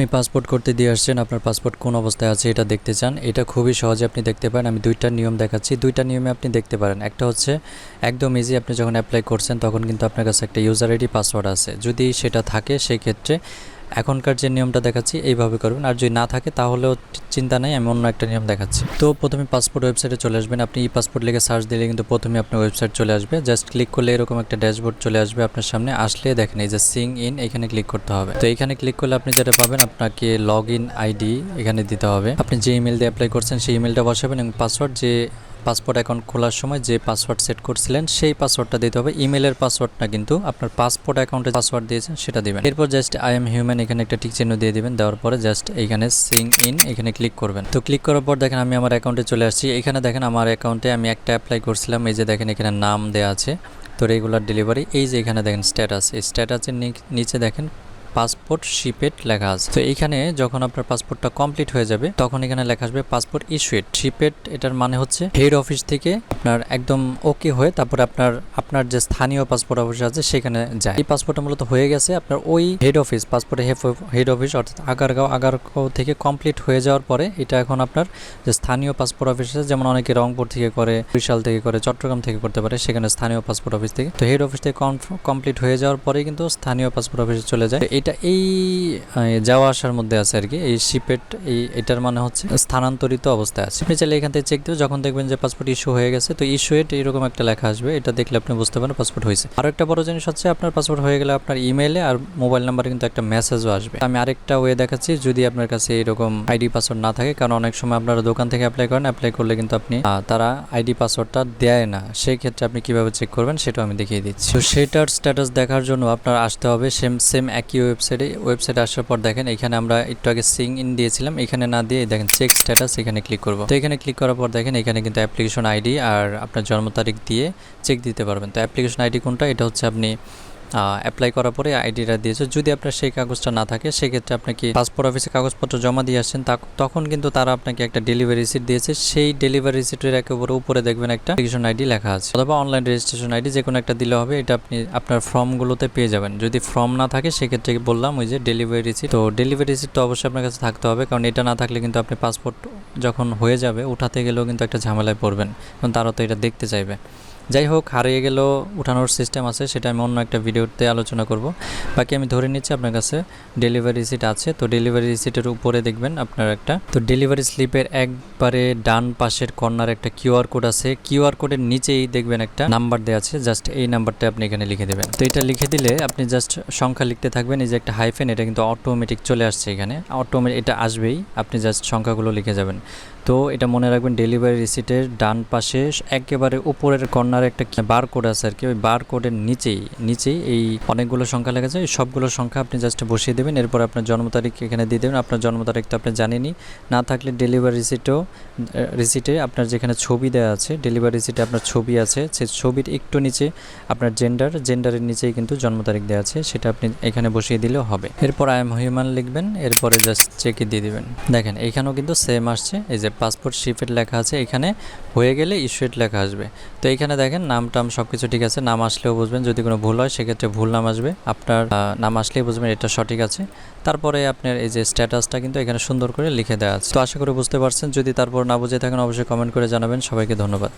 আপনি পাসপোর্ট করতে দিয়ে আসছেন, আপনার পাসপোর্ট কোন অবস্থায় আছে এটা দেখতে চান। এটা খুবই সহজে আপনি দেখতে পারেন। আমি দুইটা নিয়ম দেখাচ্ছি। দুইটা নিয়মে আপনি দেখতে পারেন। একটা হচ্ছে, একদম ইজি আপনি যখন অ্যাপ্লাই করছেন, তখন কিন্তু আপনার কাছে একটা ইউজার আইডি পাসওয়ার্ড আছে। যদি সেটা থাকে, সেই ক্ষেত্রে এখনকার যে নিয়মটা দেখাচ্ছি, এইভাবে করবেন। আর যদি না থাকে, তাহলেও চিন্তা নেই, আমি অন্য একটা নিয়ম দেখাচ্ছি। তো প্রথমে পাসপোর্ট ওয়েবসাইটে চলে আসবেন। আপনি ই পাসপোর্ট লিখে সার্চ দিলে কিন্তু প্রথমে আপনার ওয়েবসাইট চলে আসবে। জাস্ট ক্লিক করলে এরকম একটা ড্যাশবোর্ড চলে আসবে আপনার সামনে। আসলে দেখেন, এই যে সিং ইন, এখানে ক্লিক করতে হবে। তো এখানে ক্লিক করলে আপনি যেটা পাবেন, আপনাকে লগ ইন আইডি এখানে দিতে হবে। আপনি যে ইমেল দিয়ে অ্যাপ্লাই করছেন, সেই ইমেলটা বসাবেন এবং পাসওয়ার্ড যে পাসপোর্ট অ্যাকাউন্ট খোলার সময় যে পাসওয়ার্ড সেট করছিলেন, সেই পাসওয়ার্ডটা দিতে হবে। ইমেলের পাসওয়ার্ড না কিন্তু আপনার পাসপোর্ট অ্যাকাউন্টে পাসওয়ার্ড দিয়েছেন, সেটা দিবেন। এরপর জাস্ট আই এম হিউম্যান এখানে একটা টিক চিহ্ন দিয়ে দিবেন, দেওয়ার পরে জাস্ট এইখানে সিং ইন এখানে ক্লিক করবেন। তো ক্লিক করার পর দেখেন আমি আমার অ্যাকাউন্টে চলে আসছি। এখানে দেখেন আমার অ্যাকাউন্টে আমি একটা অ্যাপ্লাই করছিলাম, এই যে দেখেন এখানে নাম দেওয়া আছে। তো রেগুলার ডেলিভারি এই যে এখানে দেখেন স্ট্যাটাস এই স্ট্যাটাসের নিচে দেখেন পাসপোর্ট শিপেড লেখা আছে। তো এখানে যখন আপনার পাসপোর্টটা কমপ্লিট হয়ে যাবে, তখন এখানে লেখা আসবে পাসপোর্ট ইস্যুয়েড শিপেড এটার মানে হচ্ছে হেড অফিস থেকে আপনার একদম ওকে হয়ে তারপরে আপনার আপনার যে স্থানীয় পাসপোর্ট অফিস আছে সেখানে যায়। এই পাসপোর্টটা মূলত হয়ে গেছে আপনার ওই হেড অফিস, পাসপোর্টের হেড অফিস অর্থাৎ আগারগাঁও আগারগাঁও থেকে কমপ্লিট হয়ে যাওয়ার পরে এটা এখন আপনার যে স্থানীয় পাসপোর্ট অফিস আছে, যেমন অনেকে রংপুর থেকে করে, বরিশাল থেকে করে, চট্টগ্রাম থেকে করতে পারে, সেখানে স্থানীয় পাসপোর্ট অফিস থেকে। তো হেড অফিস থেকে কমপ্লিট হয়ে যাওয়ার পরে কিন্তু স্থানীয় পাসপোর্ট অফিসে চলে যায়। এটা এই যাওয়া আসার মধ্যে আছে আর কি, এই শিপেট, এই এটার মানে হচ্ছে স্থানান্তরিত অবস্থায় আছে। আপনি চাইলে এখান থেকে চেক দেবেন যখন দেখবেন যে পাসপোর্ট ইস্যু হয়ে গেছে, তো ইস্যুয়েট এরকম একটা লেখা আসবে, এটা দেখলে আপনি বুঝতে পারেন পাসপোর্ট হয়েছে। আরও একটা বড় জিনিস হচ্ছে, আপনার পাসপোর্ট হয়ে গেলে আপনার ইমেলে আর মোবাইল নাম্বারে কিন্তু একটা মেসেজও আসবে। আমি আরেকটা ওয়ে দেখাচ্ছি, যদি আপনার কাছে এরকম আইডি পাসওয়ার্ড না থাকে, কারণ অনেক সময় আপনারা দোকান থেকে অ্যাপ্লাই করেন অ্যাপ্লাই করলে কিন্তু আপনি তারা আইডি পাসওয়ার্ডটা দেয় না। সেই ক্ষেত্রে আপনি কীভাবে চেক করবেন, সেটাও আমি দেখিয়ে দিচ্ছি। তো সেটার স্ট্যাটাস দেখার জন্য আপনার আসতে হবে সেম সেম একই ওয়েবসাইটে ওয়েবসাইটে আসার পর দেখেন, এখানে আমরা একটু আগে সিং ইন দিয়েছিলাম, এখানে না দিয়ে দেখেন চেক স্ট্যাটাস এখানে ক্লিক করব। তো এখানে ক্লিক করার পর দেখেন, এখানে কিন্তু অ্যাপ্লিকেশন আইডি আর আপনার জন্ম তারিখ দিয়ে চেক দিতে পারবেন। তো অ্যাপ্লিকেশন আইডি কোনটা? এটা হচ্ছে আপনি অ্যাপ্লাই করার পরে আইডিটা দিয়েছে। যদি আপনার সেই কাগজটা না থাকে, সেক্ষেত্রে আপনাকে পাসপোর্ট অফিসে কাগজপত্র জমা দিয়ে আসছেন তখন কিন্তু তারা আপনাকে একটা ডেলিভারি রিসিট দিয়েছে। সেই ডেলিভারি রিসিটের একেবারে উপরে দেখবেন একটা অ্যাপ্লিকেশন আইডি লেখা আছে। অথবা অনলাইন রেজিস্ট্রেশন আইডি যে কোনো একটা দিলে হবে, এটা আপনি আপনার ফর্মগুলোতে পেয়ে যাবেন। যদি ফর্ম না থাকে, সেক্ষেত্রে বললাম ওই যে ডেলিভারি রিসিট তো ডেলিভারি রিসিট তো অবশ্যই আপনার কাছে থাকতে হবে, কারণ এটা না থাকলে কিন্তু আপনি পাসপোর্ট যখন হয়ে যাবে, উঠাতে গেলেও কিন্তু একটা ঝামেলায় পড়বেন। কারণ তারা তো এটা দেখতে চাইবে। যাই হোক হারিয়ে গেলেও উঠানোর সিস্টেম আছে, সেটা আমি অন্য একটা ভিডিওতে আলোচনা করব। বাকি আমি ধরে নিচ্ছি আপনার কাছে ডেলিভারি রিসিট আছে, তো ডেলিভারি রিসিটের উপরে দেখবেন আপনার একটা, তো ডেলিভারি স্লিপের একবারে ডান পাশের কর্নার একটা কিউআর কোড আছে। কিউআর কোডের নিচেই দেখবেন একটা নাম্বার দেওয়া আছে জাস্ট এই নাম্বারটা আপনি এখানে লিখে দেবেন। তো এটা লিখে দিলে আপনি জাস্ট সংখ্যা লিখতে থাকবেন, এই যে একটা হাইফেন এটা কিন্তু অটোমেটিক চলে আসছে এখানে। অটোমেটিক এটা আসবেই, আপনি জাস্ট সংখ্যাগুলো লিখে যাবেন। তো এটা মনে রাখবেন ডেলিভারি রিসিটের ডান পাশে একেবারে উপরের কর্নারে একটা বার কোড আছে আর কি, ওই বার কোডের নিচেই নিচেই এই অনেকগুলো সংখ্যা লেখা যায় এই সবগুলো সংখ্যা আপনি জাস্ট বসিয়ে দেবেন। এরপর আপনার জন্ম তারিখ এখানে দিয়ে দেবেন। আপনার জন্ম তারিখ তো আপনি জানেনই। না থাকলে ডেলিভারি রিসিটও রিসিটে আপনার যেখানে ছবি দেওয়া আছে ডেলিভারি রিসিটে আপনার ছবি আছে। সেই ছবির একটু নিচে আপনার জেন্ডার জেন্ডারের নিচেই কিন্তু জন্ম তারিখ দেওয়া আছে। সেটা আপনি এখানে বসিয়ে দিলেও হবে। এরপর আই এম হিউম্যান লিখবেন। এরপরে জাস্ট চেকে দিয়ে দিবেন। দেখেন, এখানেও কিন্তু সেম আসছে। এই যে পাসপোর্ট শিপের লেখা আছে। এখানে হয়ে গেলে ইস্যুয়েট লেখা আসবে। তো এখানে দেখেন নাম টাম সব কিছু ঠিক আছে। নাম আসলেও বুঝবেন, যদি কোনো ভুল হয়, সেক্ষেত্রে ভুল নাম আসবে। আপনার নাম আসলেই বুঝবেন, এটা সঠিক আছে। তারপরে আপনার এই যে স্ট্যাটাসটা কিন্তু এখানে সুন্দর করে লিখে দেওয়া আছে। তো আশা করি বুঝতে পারছেন। যদি তারপর না বুঝে থাকেন, অবশ্যই কমেন্ট করে জানাবেন। সবাইকে ধন্যবাদ।